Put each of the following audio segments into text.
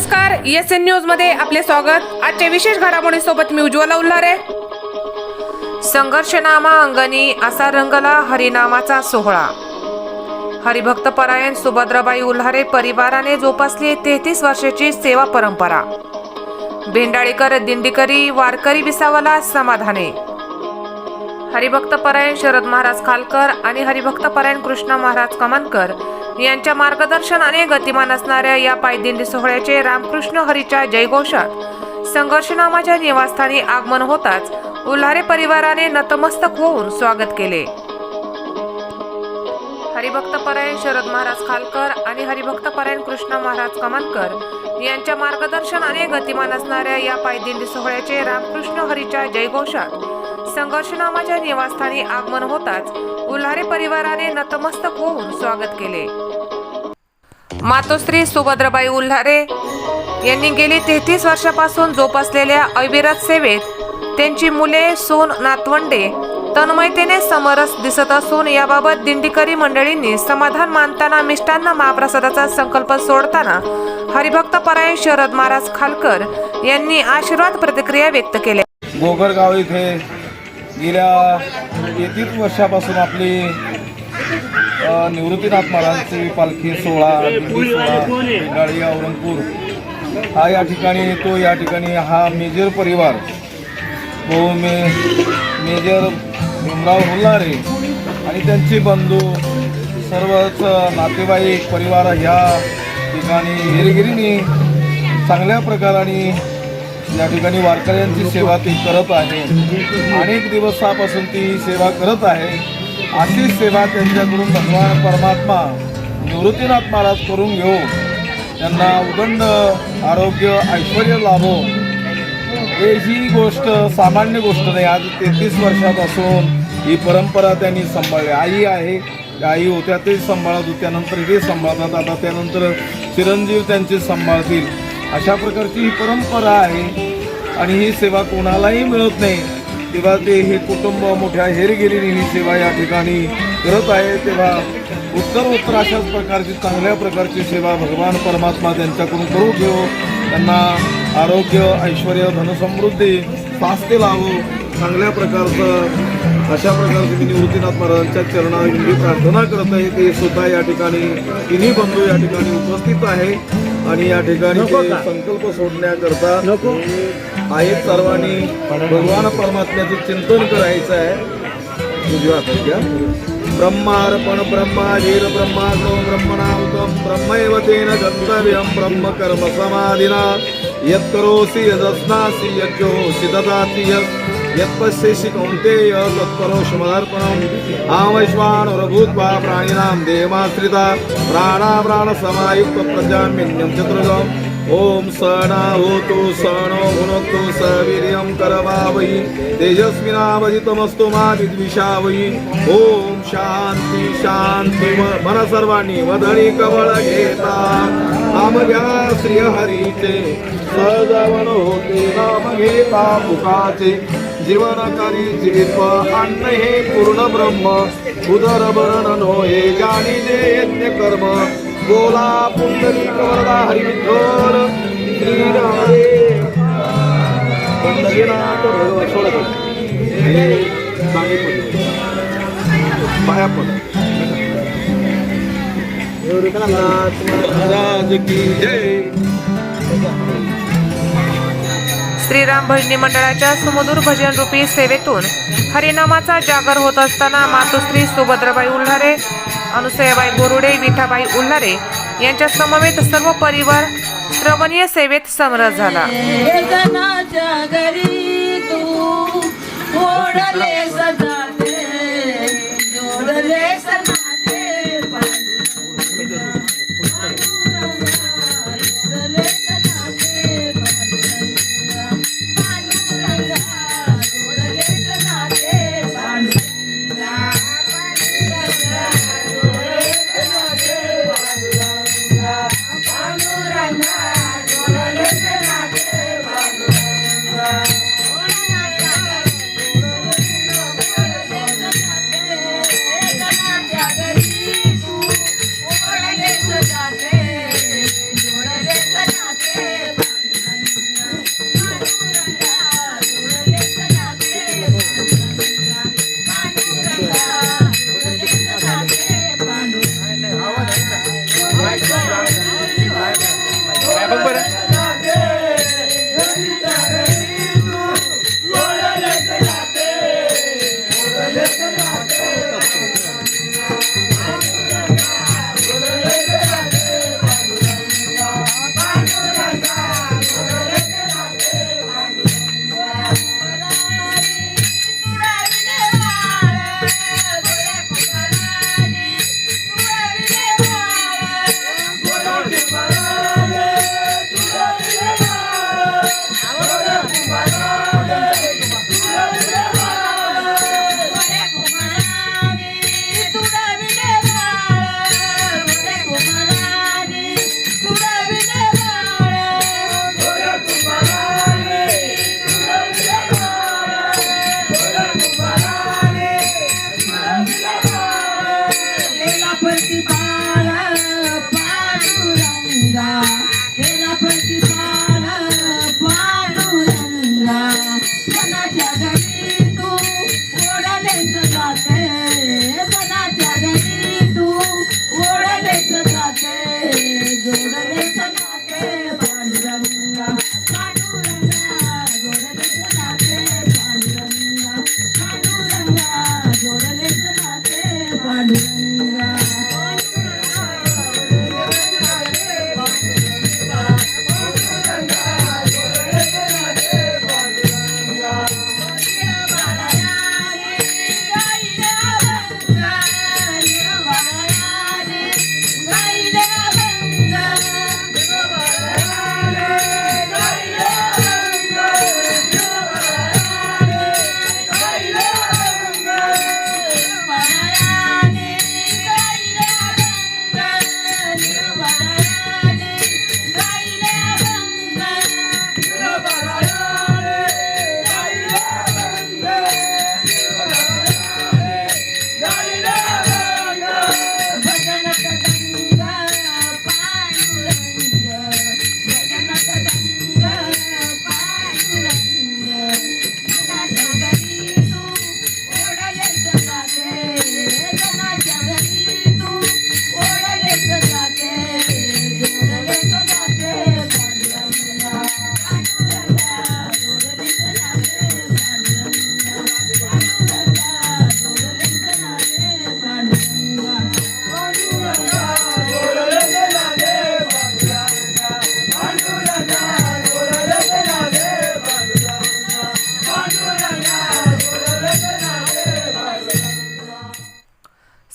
नमस्कार S N न्यूजमध्ये आपले स्वागत. आजच्या विशेष घडामोडी सोबत मी उज्ज्वला उल्हारे. संघर्षनामा अंगणी असा रंगला हरिनामाचा सोहळा. हरिभक्त परायण सुभद्राबाई उल्हारे परिवाराने जोपासली तेहतीस वर्षाची सेवा परंपरा. भेंडाळीकर दिंडीकरी वारकरी विसावाला समाधाने. हरिभक्त परायण शरद महाराज खालकर आणि हरिभक्त परायण कृष्ण महाराज कमानकर यांच्या मार्गदर्शनाने गतिमान असणाऱ्या या पायदिंडी सोहळ्याचे रामकृष्ण हरीच्या जयघोषात. संघर्षनामाच्या निवासस्थानी आगमन होताच उल्हारे परिवाराने नतमस्तक होऊन स्वागत केले. हरिभक्त परायण शरद महाराज खालकर आणि हरिभक्त परायण कृष्ण महाराज कमानकर यांच्या मार्गदर्शनाने गतिमान असणाऱ्या या पायदिंडी सोहळ्याचे रामकृष्ण हरीच्या जयघोषात. संघर्षनामाच्या निवासस्थानी आगमन होताच उल्हारे परिवाराने नतमस्तक होऊन स्वागत केले. मातोश्री सुभद्रबाई उल्हारे यांनी गेली तेहतीस वर्षापासून जोपासलेल्या अविरत सेवेत. त्यांची मुले सून नातवंडे तन्मयतेने समरस दिसत असून याबाबत दिंडीकरी मंडळींनी समाधान मानताना मिष्टांना महाप्रसादाचा संकल्प सोडताना हरिभक्त परायण शरद महाराज खालकर यांनी आशीर्वाद प्रतिक्रिया व्यक्त केल्या. गोगरगाव इथे गेल्या तेहतीस वर्षापासून आपली निवृत्तीनाथ महाराजांची पालखी सोहळा दिंडी औरंगपूर. हा या ठिकाणी येतो. या ठिकाणी हा मेजर परिवार. तो मे मेजर भीमराव हुल्लारे आणि त्यांचे बंधू सर्वच नातेवाईक परिवार ह्या ठिकाणी हेरगिरीने चांगल्या प्रकाराने या ठिकाणी वारकऱ्यांची सेवा ती करत आहे. अनेक दिवसापासून ती सेवा करत आहे. अशीच सेवा त्यांच्याकडून भगवान परमात्मा निवृत्तीनाथ महाराज करून घेऊ. त्यांना उदंड आरोग्य ऐश्वर लाभो. हे ही गोष्ट सामान्य गोष्ट नाही. आज तेहतीस वर्षात असून ही परंपरा त्यांनी सांभाळली. आई आहे. आई होत्या ते सांभाळत होत्या नंतर हे सांभाळतात. आता त्यानंतर चिरंजीव त्यांचे सांभाळतील. अशा प्रकारची ही परंपरा आहे. आणि ही सेवा कोणालाही मिळत नाही. तेव्हा ते हे कुटुंब मोठ्या हेरगिरीने ही सेवा या ठिकाणी करत आहे. तेव्हा उत्तर उत्तर अशाच प्रकारची चांगल्या प्रकारची सेवा भगवान परमात्मा त्यांच्याकडून करू घेऊ त्यांना आरोग्य ऐश्वर धनसमृद्धी स्वास्थ्य लावो. चांगल्या प्रकारचं अशा प्रकारची मी निवृत्तीनाथ महाराजांच्या चरणावर प्रार्थना करत आहे. ते सुद्धा या ठिकाणी तिन्ही बंधू या ठिकाणी उपस्थित आहे. आणि या ठिकाणी संकल्प सोडण्याकरता आहेत सर्वांनी भगवान परमात्म्याचं चिंतन करायचं आहे. उजव्या ब्रह्मार्पण ब्रह्माजीर ब्रह्माग्नो ब्रह्मणाहुतम ब्रह्मैव तेन गन्तव्यं ब्रह्म कर्म समाधिना। यत्करोसि यदस्नासि यज्जोषि ददाति यत्। यत्पस्य शिकौन्तेय तत्करोषि मदर्पणम् आमैश्वानरभूत्वा प्राणिनां देवाश्रिता। प्राणाप्राणसमायुक्त प्रजाम्यन्यं चतुर्गम्। ॐ सणाहोतु सणो भुनक्तु सवीर्यं करवावै तेजस्विनावजितमस्तु मा विद्विषावै ॐ शान्ति शान्ति म- मन सर्वांनी वदळी कवळ घेता नाम घ्या श्रीहरीचे सजवण होते नाम घेता मुखाचे जीवनकारी जीव अन्न हे पूर्ण ब्रह्म उदर वर्णन हे जाणी जे यज्ञ कर्म बोला पुंडली वरदा हरी विठ्ठल सोडत हे सांगितलं पाया की जय। श्रीराम भजनी मंडळाच्या सुमधुर भजन रूपी सेवेतून हरिनामाचा जागर होत असताना मातोश्री सुभद्राबाई उल्हारे अनुसयाबाई बोरुडे विठाबाई उल्हारे यांच्या समवेत सर्व परिवार श्रवणीय सेवेत समरस झाला.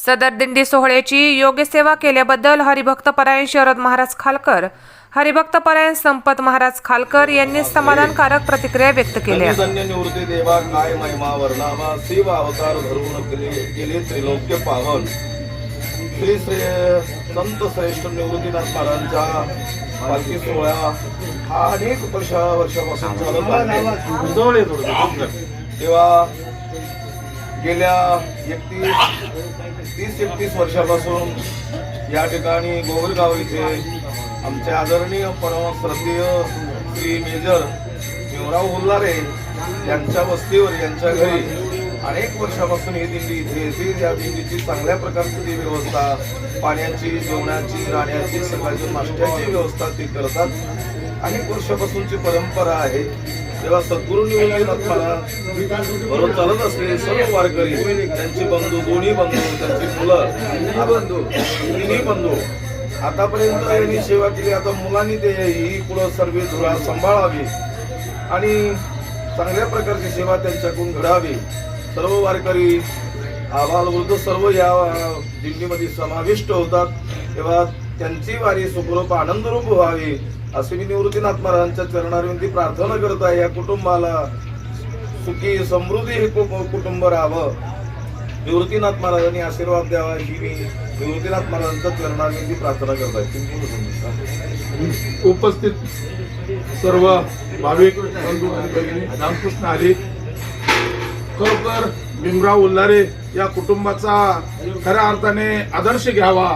सदर दिंडी सोहळ्याची योग्य सेवा केल्याबद्दल हरिभक्त परायण शरद महाराज खालकर हरिभक्त परायण संपत महाराज खालकर यांनी समाधानकारक प्रतिक्रिया व्यक्त केल्या. धन्य निवृत्ती देवा काय महिमा वर्णावा शिव अवतार धरून केले गेले त्रिलोक्य पावन. श्री श्री संत श्रेष्ठ निवृत्तीनाथ महाराजांच्या पालखी सोहळा हा अनेक वर्ष वर्षापासून चालत आहे. तेव्हा गेल्या एकतीस तीस एकतीस वर्षापासून या ठिकाणी गोवरगाव इथे आमचे आदरणीय परम श्रद्धेय श्री मेजर देवराव उल्लारे यांच्या वस्तीवर यांच्या घरी अनेक वर्षापासून ही दिंडी इथे येते. या दिंडीची चांगल्या प्रकारची ती व्यवस्था पाण्याची जेवणाची राहण्याची सकाळची नाश्त्याची व्यवस्था ते करतात. अनेक वर्षापासूनची परंपरा आहे. तेव्हा सद्गुरू निवृत्तीनाथ महाराज बरोबर चालत असलेले सर्व वारकरी त्यांची बंधू दोन्ही बंधू त्यांची मुलं हा बंधू. तिन्ही बंधू. आतापर्यंत यांनी सेवा केली आता मुलांनी ते ही पुढं सर्व धुरा सांभाळावी आणि चांगल्या प्रकारची सेवा त्यांच्याकडून घडावी. सर्व वारकरी आबाल वृद्ध सर्व या दिंडीमध्ये समाविष्ट होतात. तेव्हा त्यांची वारी सुखरूप आनंदरूप व्हावी. असं मी निवृत्तीनाथ महाराजांच्या चरणारविंती प्रार्थना करत आहे. या कुटुंबाला सुखी समृद्धी हे कुटुंब राहावं. निवृत्तीनाथ महाराजांनी आशीर्वाद द्यावा ही मी निवृत्तीनाथ महाराजांच्या चरणारविंती प्रार्थना करत आहे. उपस्थित सर्व भाविक रामकृष्ण हरी खरोखर भीमराव उल्हारे या कुटुंबाचा खऱ्या अर्थाने आदर्श घ्यावा.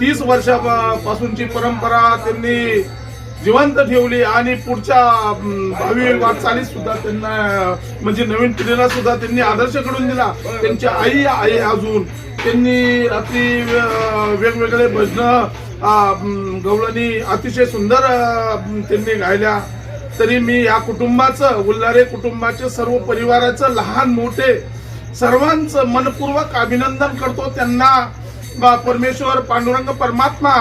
तीस वर्षापासूनची परंपरा त्यांनी जिवंत ठेवली आणि पुढच्या भावी वाटचालीत सुद्धा त्यांना म्हणजे नवीन पिढीला सुद्धा त्यांनी आदर्श घडून दिला. त्यांची आई आहे अजून. त्यांनी रात्री वेगवेगळे भजनं गवळणी अतिशय सुंदर त्यांनी गायल्या. तरी मी या कुटुंबाचं उल्हारे कुटुंबाचे सर्व परिवाराचं लहान मोठे सर्वांचं मनपूर्वक अभिनंदन करतो. त्यांना परमेश्वर पांडुरंग परमात्मा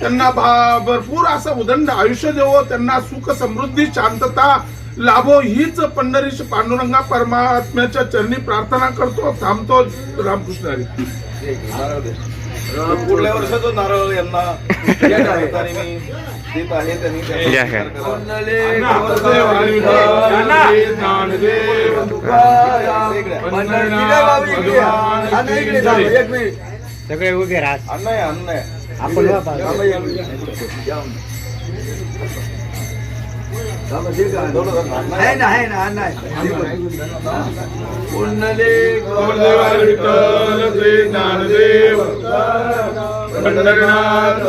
त्यांना भरपूर असं उदंड आयुष्य देवो त्यांना सुख समृद्धी शांतता लाभो हीच पंढरीश पांडुरंगा परमात्म्याच्या चरणी प्रार्थना करतो थांबतो रामकृष्ण हरी. पुढल्या वर्षाचं नारळ यांना या निमित्ताने मी देत आहे त्यांनी सगळे उभे राहा अन्न आहे. अन्न आहे आपण वा बाजूला. या विठ्ठल, श्री ज्ञानदेव. पंढरीनाथ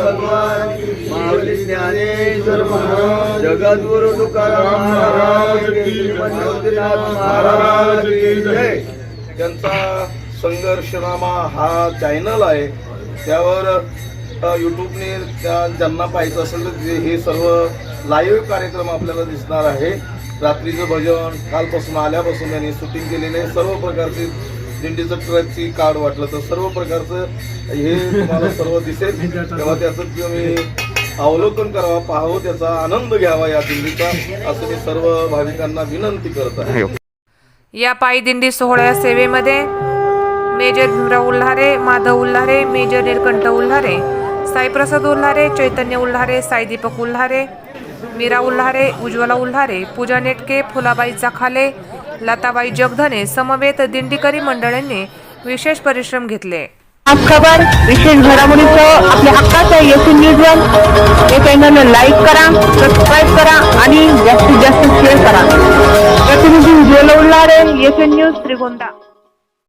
माऊली ज्ञानेश्वर महाराज जगद्गुरु तुकाराम महाराज की श्रीमद ज्योतिनाथ महाराज की जय. त्यांचा संघर्षनामा हा चॅनल आहे. त्यावर यूट्यूबने त्या ज्यांना पाहायचं असेल तर ते हे सर्व लाईव्ह कार्यक्रम आपल्याला दिसणार आहे. रात्रीचं भजन कालपासून आल्यापासून त्यांनी शूटिंग केलेले आहे. सर्व प्रकारचे दिंडीचं ट्रकची कार्ड वाटलं तर सर्व प्रकारचं हे तुम्हाला सर्व दिसेल. तेव्हा त्याचं तुम्ही अवलोकन करावं पाहावं त्याचा आनंद घ्यावा या दिंडीचा. असं मी सर्व भाविकांना विनंती करत आहे. या पायी दिंडी सोहळ्या सेवेमध्ये मेजर भीमराव उल्हारे माधव उल्हारे मेजर निलकंठ उल्हारे साईप्रसाद उल्हारे चैतन्य उल्हारे साईदीपक उल्हारे मीरा उल्हारे उज्ज्वला उल्हारे पूजा नेटके फुलाबाई चाखाले लताबाई जगधने समवेत दिंडीकरी मंडळांनी विशेष परिश्रम घेतले. आज खबर विशेष घडामोडीचं आपल्या हक्काचं येथील न्यूज वन हे चॅनल लाईक करा सबस्क्राईब करा आणि जास्तीत जास्त शेअर करा. प्रतिनिधी उज्ज्वला उल्हारे येथील न्यूज त्रिगोंदा